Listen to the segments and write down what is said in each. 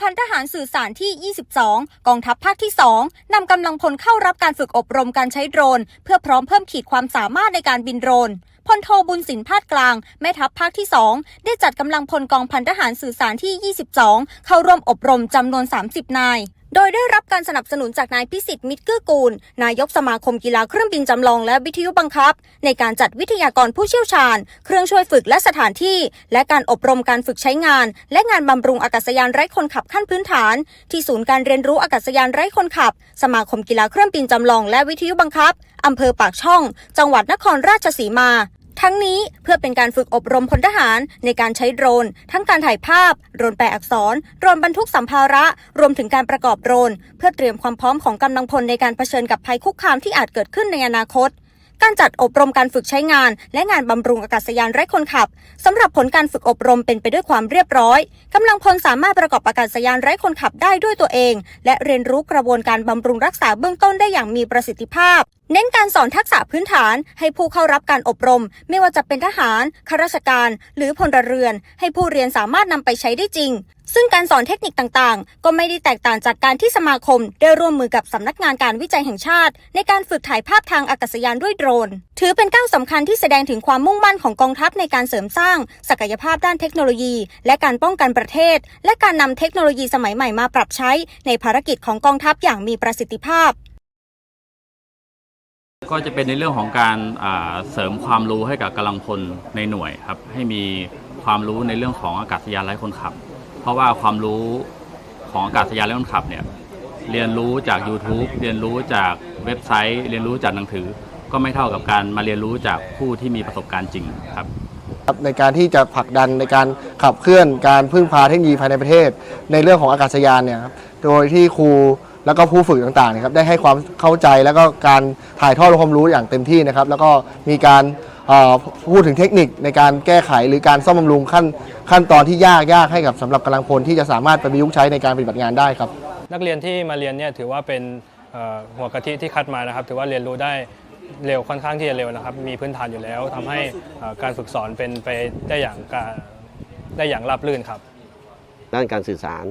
พันทหารสื่อสารที่ 22 กองทัพภาคที่ 2 นำกำลังพลเข้ารับการฝึกอบรมการใช้โดรน เพื่อพร้อมเพิ่มขีดความสามารถในการบินโดรนพลโทบุญสินพาดกลาง แม่ทัพภาคที่ 2 ได้จัดกำลังพลกองพันทหารสื่อสารที่ 22 เข้าร่วมอบรมจำนวน 30 นาย โดยได้รับการสนับสนุนจากนายพิสิทธิ์มิตรเกื้อกูล นายกสมาคมกีฬาเครื่องบินจำลองและวิทยุบังคับ ในการจัดวิทยากรผู้เชี่ยวชาญ เครื่องช่วยฝึกและสถานที่ และการอบรมการฝึกใช้งาน และงานบำรุงอากาศยานไร้คนขับขั้นพื้นฐาน ที่ศูนย์การเรียนรู้อากาศยานไร้คนขับ สมาคมกีฬาเครื่องบินจำลองและวิทยุบังคับอำเภอปากช่อง จังหวัดนครราชสีมา ทั้งนี้เพื่อเป็นการฝึกอบรมพลทหารในการใช้โดรน ทั้งการถ่ายภาพ โดรนแปลอักษร โดรนบรรทุกสัมภาระ รวมถึงการประกอบโดรน เพื่อเตรียมความพร้อมของกำลังพลในการเผชิญกับภัยคุกคามที่อาจเกิดขึ้นในอนาคตการจัดอบรมการฝึกใช้งาน และงานบำรุงอากาศยานไร้คนขับสำหรับผลการฝึกอบรมเป็นไปด้วยความเรียบร้อยกำลังพลสามารถประกอบอากาศยานไร้คนขับได้ด้วยตัวเอง และเรียนรู้กระบวนการบำรุงรักษาเบื้องต้นได้อย่างมีประสิทธิภาพ เน้นการสอนทักษะพื้นฐานให้ผู้เข้ารับการอบรม ไม่ว่าจะเป็นทหารข้าราชการ หรือพลเรือน ให้ผู้เรียนสามารถนำไปใช้ได้จริง ซึ่งการสอนเทคนิคต่างๆ ก็ไม่ได้แตกต่างจากการที่สมาคม ได้ร่วมมือกับสำนักงานการวิจัยแห่งชาติ ในการฝึกถ่ายภาพทางอากาศยานด้วยโดรน ถือเป็นก้าวสำคัญที่แสดงถึงความมุ่งมั่นของกองทัพในการเสริมสร้าง ศักยภาพด้านเทคโนโลยี และการป้องกันประเทศ และการนำเทคโนโลยีสมัยใหม่มาปรับใช้ ในภารกิจของกองทัพอย่างมีประสิทธิภาพ ก็จะเป็นในเรื่องของการาเสริมความรู้ให้กับกำลังพลในหน่วยครับให้มีความรู้ในเรื่องของอากาศยานไร้คนขับ เพราะว่าความรู้ของอากาศยานไร้คนขับเนี่ยเรียนรู้จาก YouTube เรียนรู้จากเว็บไซต์ เรียนรู้จากหนังสือ ก็ไม่เท่ากับการมาเรียนรู้จากผู้ที่มีประสบการณ์จริงครับครับในการที่จะผลักดันในการขับเคลื่อนการพึ่งพาเทคโนโลยีภายในประเทศ ในเรื่องของอากาศยานเนี่ยครับโดยที่ครู แล้วก็ผู้ฝึกต่างๆเนะครับได้ให้ความเข้าใจแล้วก็การถ่ายทอดความรู้อย่างเต็มที่นะครับ แล้วก็มีการเอ่อพูดถึงเทคนิคในการแก้ไขหรือการซ่อมบำรุงขั้นขั้นตอนที่ยากยากให้กับสำหรับกำลังพลที่จะสามารถไปประยุกต์ใช้ในการปฏิบัติงานได้ครับ นักเรียนที่มาเรียนเนี่ยถือว่าเป็นเอ่อหัวกะทิที่คัดมานะครับ ถือว่าเรียนรู้ได้เร็วค่อนข้างที่จะเร็วนะครับ มีพื้นฐานอยู่แล้วทำให้เอ่อการฝึกสอนเป็นไปได้อย่างการได้อย่างราบรื่นครับ ด้านการสื่อสาร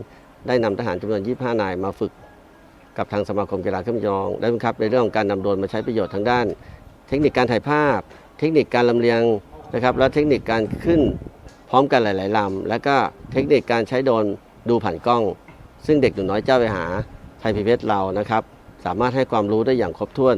ได้นำทหารจำนวน 25 นายมาฝึก กับทางสมาคมกีฬาเครื่องบินยองได้บังคับในเรื่องของการนำโดรนมาใช้ประโยชน์ทางด้าน เทคนิคการถ่ายภาพ เทคนิคการลำเลียงนะครับและเทคนิคการขึ้นพร้อมกันหลาย ๆลำและก็เทคนิคการใช้โดรนดูผ่านกล้อง ซึ่งเด็กหนุ่มน้อยเจ้าไปหาไทยพีเเรานะครับ สามารถให้ความรู้ได้อย่างครบถ้วน